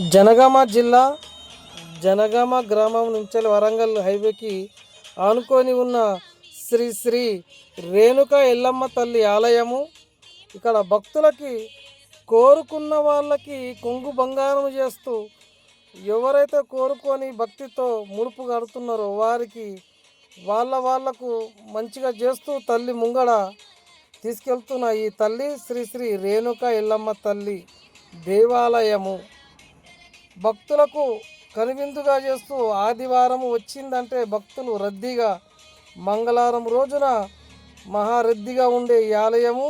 జనగామ జిల్లా జనగామ గ్రామం నుంచి వరంగల్ హైవేకి ఆనుకొని ఉన్న శ్రీ శ్రీ రేణుక ఎల్లమ్మ తల్లి ఆలయము. ఇక్కడ భక్తులకి కోరుకున్న వాళ్ళకి కొంగు బంగారం చేస్తూ ఎవరైతే కోరుకొని భక్తితో ముడుపు కడుతున్నారో వారికి వాళ్ళ వాళ్ళకు మంచిగా చేస్తూ తల్లి ముంగడ తీసుకెళ్తున్న ఈ తల్లి శ్రీ శ్రీ రేణుక ఎల్లమ్మ తల్లి దేవాలయము. భక్తులకు కనువిందుగా చేస్తూ ఆదివారం వచ్చిందంటే భక్తులు రద్దీగా మంగళవారం రోజున మహారద్దీగా ఉండే ఈ ఆలయము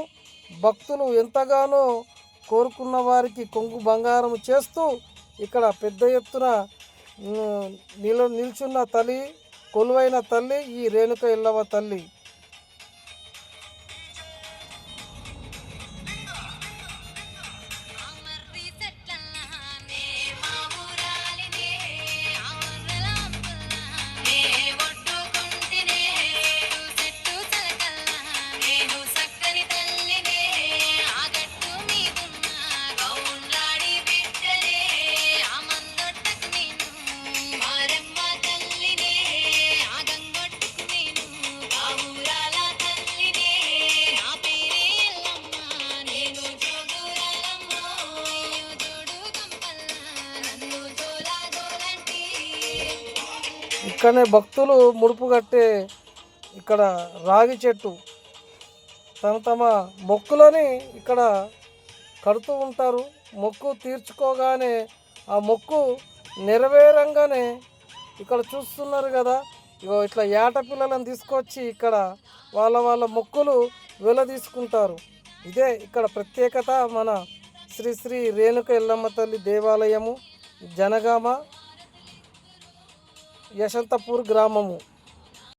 భక్తులు ఎంతగానో కోరుకున్న వారికి కొంగు బంగారం చేస్తూ ఇక్కడ పెద్ద ఎత్తున నిల నిల్చున్న తల్లి కొలువైన తల్లి ఈ రేణుక ఇల్లవ తల్లి. ఇక్కడనే భక్తులు ముడుపు కట్టే ఇక్కడ రాగి చెట్టు. తమ తమ మొక్కులని ఇక్కడ కడుతూ ఉంటారు. మొక్కు తీర్చుకోగానే ఆ మొక్కు నెరవేరంగానే ఇక్కడ చూస్తున్నారు కదా. ఇగో ఇట్లా ఏట పిల్లలను తీసుకొచ్చి ఇక్కడ వాళ్ళ వాళ్ళ మొక్కులు వెల తీసుకుంటారు ఇదే ఇక్కడ ప్రత్యేకత మన శ్రీ శ్రీ రేణుక ఎల్లమ్మ తల్లి దేవాలయము జనగామ యశంతపూర్ గ్రామము